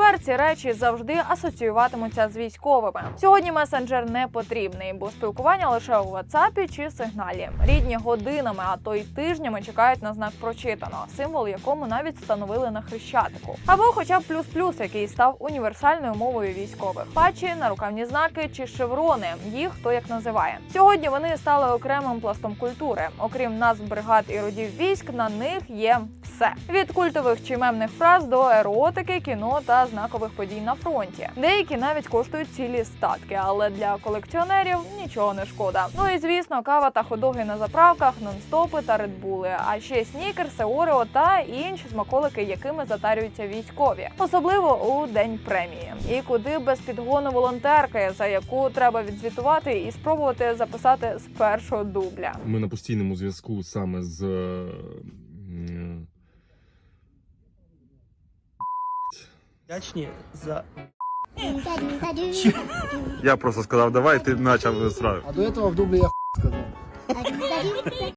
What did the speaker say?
Тепер ці речі завжди асоціюватимуться з військовими. Сьогодні месенджер не потрібний, бо спілкування лише у WhatsApp чи сигналі. Рідні годинами, а то й тижнями чекають на знак прочитано, символ якому навіть встановили на хрещатику. Або хоча б плюс-плюс, який став універсальною мовою військових. Патчі, нарукавні знаки чи шеврони. Їх хто як називає. Сьогодні вони стали окремим пластом культури. Окрім назв бригад і родів військ, на них є все від культових чи мемних фраз до еротики, кіно та знакових подій на фронті. Деякі навіть коштують цілі статки, але для колекціонерів нічого не шкода. Ну і звісно, кава та ходоги на заправках, нонстопи та редбули, а ще снікерси, орео та інші смаколики, якими затарюються військові, особливо у день премії. І куди без підгону волонтерки, за яку треба відзвітувати і спробувати записати з першого дубля. Ми на постійному зв'язку саме з. Вдячні за Я просто сказав, давай, ти почав сразу. а до этого в дублі я хуй сказав.